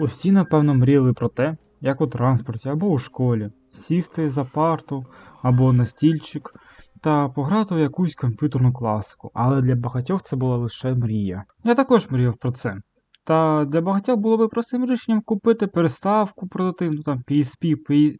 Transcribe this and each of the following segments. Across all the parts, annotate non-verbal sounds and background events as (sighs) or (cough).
Усі, напевно, мріяли про те, як у транспорті або у школі, сісти за парту або на стільчик та пограти у якусь комп'ютерну класику, але для багатьох це була лише мрія. Я також мріяв про це. Та для багатьох було би простим рішенням купити переставку портативну там PSP,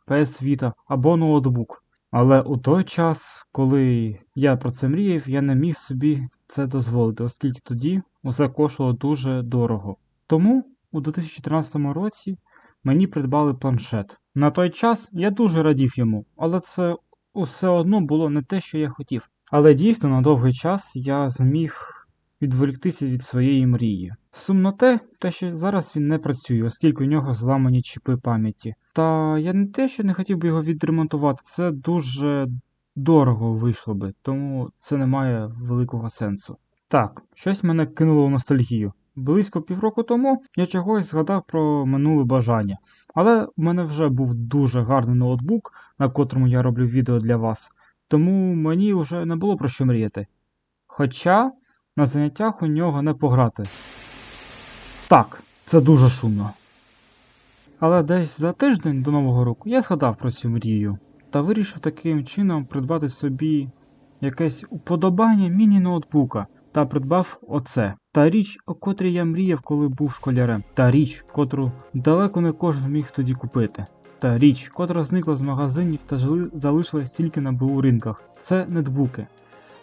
PS Vita або ноутбук. Але у той час, коли я про це мріяв, я не міг собі це дозволити, оскільки тоді усе коштувало дуже дорого. Тому у 2013 році мені придбали планшет. На той час я дуже радів йому, але це усе одно було не те, що я хотів. Але дійсно на довгий час я зміг відволіктися від своєї мрії. Сумно те, те, що зараз він не працює, оскільки у нього зламані чіпи пам'яті. Та я не те, що не хотів би його відремонтувати, це дуже дорого вийшло би, тому це не має великого сенсу. Так, щось мене кинуло в ностальгію. Близько півроку тому я чогось згадав про минуле бажання, але в мене вже був дуже гарний ноутбук, на котрому я роблю відео для вас, тому мені вже не було про що мріяти. Хоча на заняттях у нього не пограти. Так, це дуже шумно. Але десь за тиждень до Нового року я згадав про цю мрію та вирішив таким чином придбати собі якесь уподобання міні-ноутбука та придбав оце. Та річ, о котрій я мріяв, коли був школярем. Та річ, котру далеко не кожен міг тоді купити. Та річ, котра зникла з магазинів та залишилась тільки на БУ ринках. Це нетбуки.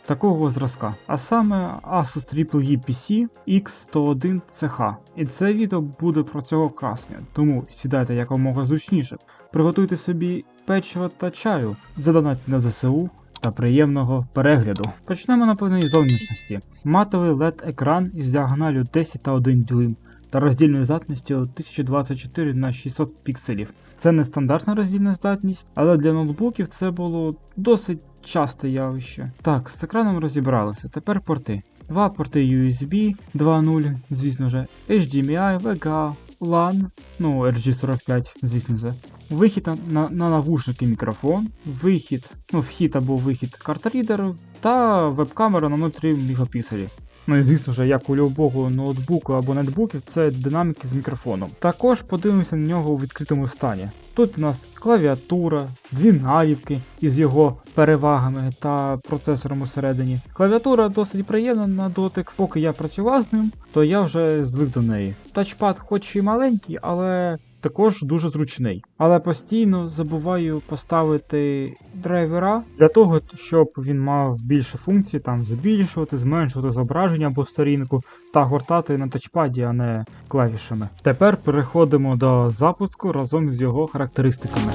Такого зразка, а саме Asus EEE PC X101 CH. І це відео буде про цього красня, тому сідайте якомога зручніше, приготуйте собі печиво та чаю, задонатьте на ЗСУ та приємного перегляду. Почнемо напевно із зовнішності. Матовий LED екран із діагоналю 10 та 1 дюйм та роздільною здатністю 1024 на 600 пікселів. Це не стандартна роздільна здатність, але для ноутбуків це було досить часте явище. Так, з екраном розібралися. Тепер порти. Два порти USB 2.0, звісно же, HDMI, VGA, LAN, ну RG45, звісно же. Вихід на, на, на навушники мікрофон, вихід, ну вхід або вихід картрідеру та веб-камера на 0,3 мегапікселі. Ну і звісно ж, як у любого ноутбуку або нетбуків, це динаміки з мікрофоном. Також подивимося на нього у відкритому стані. Тут у нас клавіатура, дві наліпки із його перевагами та процесором усередині. Клавіатура досить приємна на дотик. Поки я працював з ним, то я вже звик до неї. Тачпад хоч і маленький, але також дуже зручний. Але постійно забуваю поставити драйвера для того, щоб він мав більше функцій, там збільшувати, зменшувати зображення або сторінку та гортати на тачпаді, а не клавішами. Тепер переходимо до запуску разом з його характеристиками.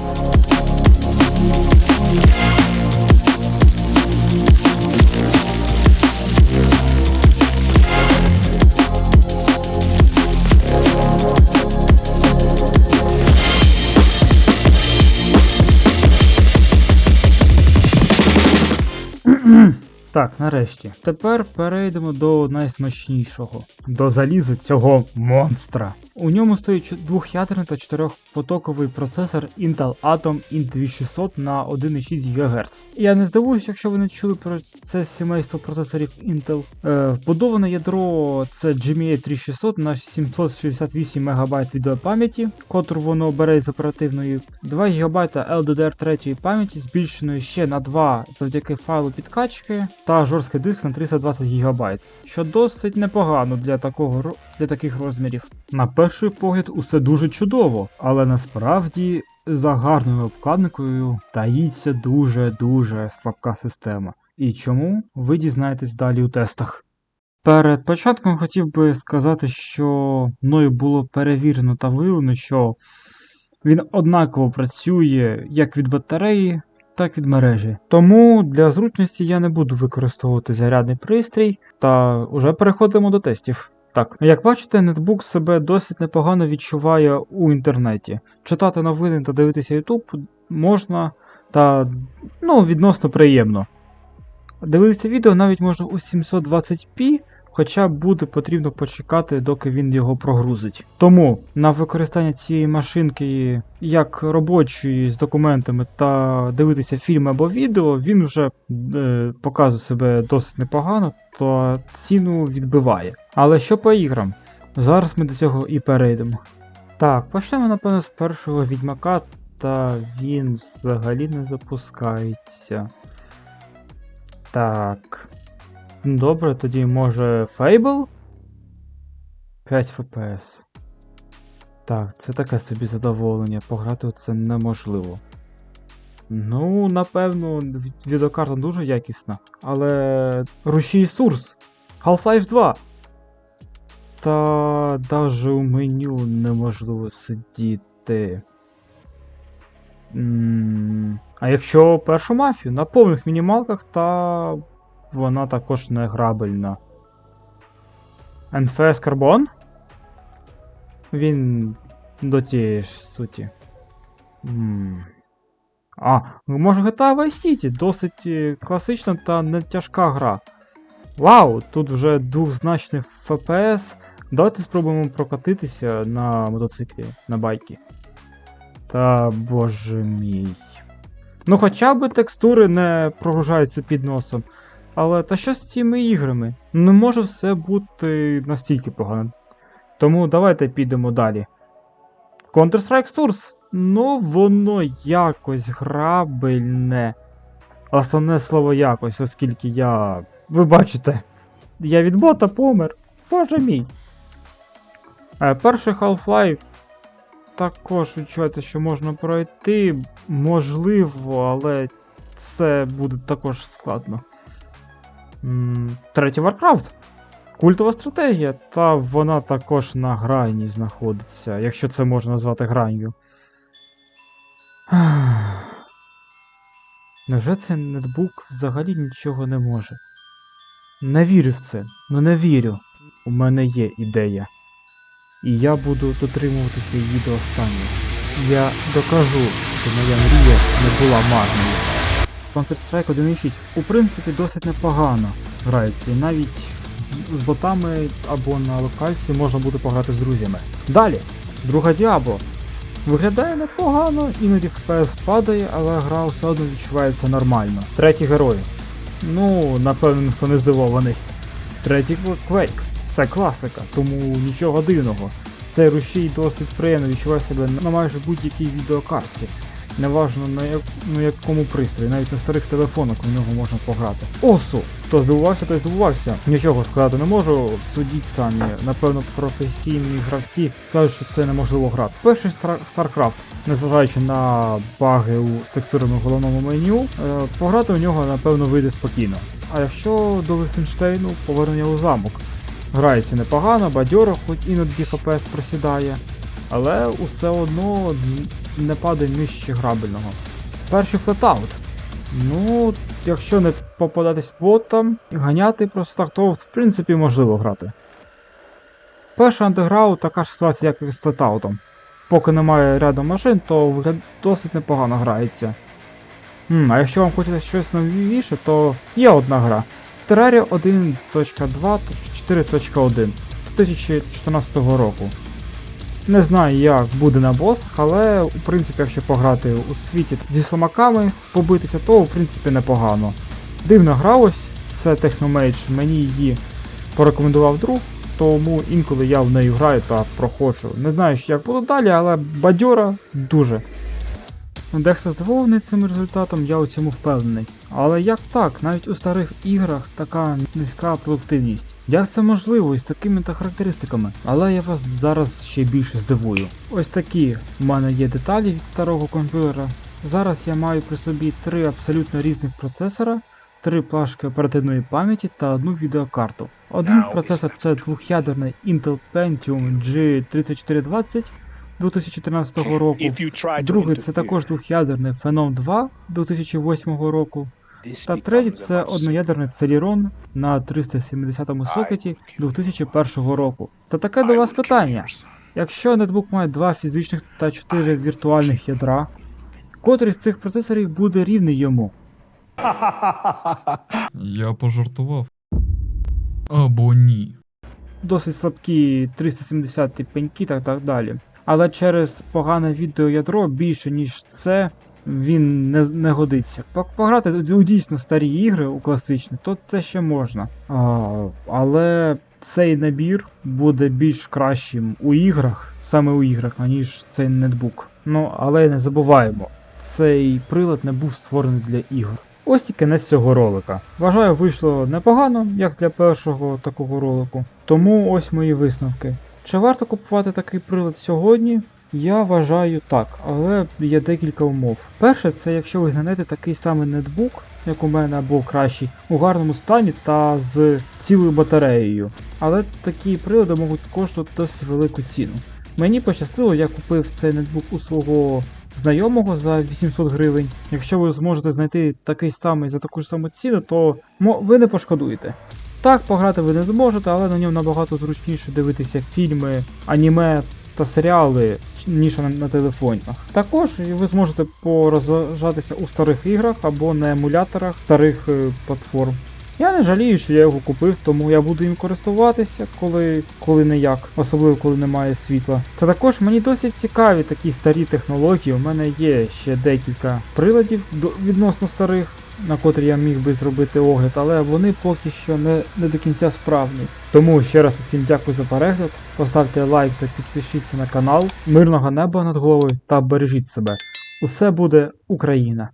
Так, нарешті. Тепер перейдемо до найсмачнішого. До заліза цього монстра. У ньому стоїть двох'ядерний та чотирьохпотоковий процесор Intel Atom Int 2600 на 1,6 ГГц. Я не здивуюсь, якщо ви не чули про це сімейство процесорів Intel. Е, вбудоване ядро це GMA 3600 на 768 МБ відеопам'яті, котру воно бере з оперативної, 2 ГБ LDDR3 пам'яті, збільшеної ще на 2 завдяки файлу підкачки, та жорсткий диск на 320 ГБ, що досить непогано для такого для таких розмірів. На перший погляд усе дуже чудово, але насправді за гарною обкладинкою таїться дуже-дуже слабка система. І чому ви дізнаєтесь далі у тестах. Перед початком хотів би сказати, що мною було перевірено та виявлено, що він однаково працює як від батареї, так від мережі. Тому для зручності я не буду використовувати зарядний пристрій, та вже переходимо до тестів. Так, як бачите, нетбук себе досить непогано відчуває у інтернеті. Читати новини та дивитися YouTube можна та ну, відносно приємно. Дивитися відео навіть можна у 720p, хоча буде потрібно почекати, доки він його прогрузить. Тому на використання цієї машинки як робочої з документами та дивитися фільми або відео, він вже е, показує себе досить непогано, то ціну відбиває. Але що по іграм? Зараз ми до цього і перейдемо. Так, почнемо, напевно, з першого відьмака, та він взагалі не запускається. Так. Добре, тоді може Fable? 5 FPS. Так, це таке собі задоволення. Пограти це неможливо. Ну, напевно, відеокарта дуже якісна. Але. Рушій Сурс! Half-Life 2! Та даже у меню неможливо сидіти. М, А якщо першу мафію на повних мінімалках, та вона також не грабельна. NFS Carbon? Він до тієї ж суті. М. А, може GTA Vice City досить е, класична та не тяжка гра. Вау, тут вже двохзначний FPS. Давайте спробуємо прокатитися на мотоциклі, на байкі. Та боже мій. Ну хоча б текстури не прогружаються під носом. Але та що з цими іграми? Не може все бути настільки погано. Тому давайте підемо далі. Counter-Strike Source. Ну, воно якось грабельне. Основне слово якось, оскільки я. Ви бачите, я від бота помер. Боже мій. Е, Перший Half-Life також відчувається, що можна пройти. Можливо, але це буде також складно. Третій Warcraft. Культова стратегія, та вона також на грані знаходиться, якщо це можна назвати гранью. (sighs) Невже цей нетбук взагалі нічого не може? Не вірю в це, ну не вірю. У мене є ідея. І я буду дотримуватися її до останнього. Я докажу, що моя мрія не була марною. Counter-Strike 1.6 у принципі досить непогано грається, навіть з ботами або на локальці можна буде пограти з друзями. Далі, друга Діабло. Виглядає непогано, іноді FPS падає, але гра все одно відчувається нормально. Третій герой. Ну, напевно, ніхто не здивований. Третій Quake. Це класика, тому нічого дивного. Цей рушій досить приємно відчуває себе на майже будь-якій відеокарті. Неважно на, як, на якому пристрої, навіть на старих телефонах у нього можна пограти. Осу! Хто здивувався, той здивувався. Нічого сказати не можу, судіть самі. Напевно, професійні гравці скажуть, що це неможливо грати. Перший StarCraft, незважаючи на баги у, з текстурами в головному меню, е, пограти у нього, напевно, вийде спокійно. А якщо до Wolfenstein, повернення у замок. Грається непогано, бадьоро, хоч іноді FPS просідає, але усе одно не падає нижче грабельного. Перший флетаут. Ну, якщо не попадатись і ганяти просто так, то в принципі можливо грати. Перший андеграунд така ж ситуація, як і з флетаутом. Поки немає ряду машин, то вигляд- досить непогано грається. М, а якщо вам хочеться щось новіше, то є одна гра. Terraria 1.2.4.1 2014 року. Не знаю, як буде на босах, але в принципі, якщо пограти у світі зі сломаками, побитися, то в принципі непогано. Дивно гралось, це Техномейдж, мені її порекомендував друг, тому інколи я в неї граю та проходжу. Не знаю, як буду далі, але бадьора дуже. Дехто здивований цим результатом, я у цьому впевнений. Але як так, навіть у старих іграх така низька продуктивність? Як це можливо із такими та характеристиками? Але я вас зараз ще більше здивую. Ось такі в мене є деталі від старого комп'ютера. Зараз я маю при собі три абсолютно різних процесора, три плашки оперативної пам'яті та одну відеокарту. Один процесор це двох'ядерний Intel Pentium G3420 2014 року. Другий це також двох'ядерний Phenom 2 2008 року. Та третій це одноядерний Celeron на 370-му сокеті 2001 року. Та таке до вас питання. Якщо нетбук має два фізичних та чотири віртуальних ядра, котрий з цих процесорів буде рівний йому? (laughs) Я пожартував. Або ні. Досить слабкі 370 пеньки та так далі. Але через погане відеоядро більше ніж це він не, не годиться. Пограти у дійсно старі ігри у класичні, то це ще можна. А, але цей набір буде більш кращим у іграх, саме у іграх, аніж цей нетбук. Ну, але не забуваємо, цей прилад не був створений для ігор. Ось і кінець цього ролика. Вважаю, вийшло непогано, як для першого такого ролику. Тому ось мої висновки. Чи варто купувати такий прилад сьогодні? Я вважаю так, але є декілька умов. Перше, це якщо ви знайдете такий самий нетбук, як у мене або кращий, у гарному стані та з цілою батареєю. Але такі прилади можуть коштувати досить велику ціну. Мені пощастило, я купив цей нетбук у свого знайомого за 800 гривень. Якщо ви зможете знайти такий самий за таку ж саму ціну, то ви не пошкодуєте. Так, пограти ви не зможете, але на ньому набагато зручніше дивитися фільми, аніме та серіали, ніж на, на телефонах. Також ви зможете порозважатися у старих іграх або на емуляторах старих е, платформ. Я не жалію, що я його купив, тому я буду їм користуватися, коли, коли не як, особливо коли немає світла. Та також мені досить цікаві такі старі технології. У мене є ще декілька приладів відносно старих, на котрі я міг би зробити огляд, але вони поки що не, не до кінця справні. Тому ще раз усім дякую за перегляд. Поставте лайк та підпишіться на канал. Мирного неба над головою та бережіть себе. Усе буде Україна!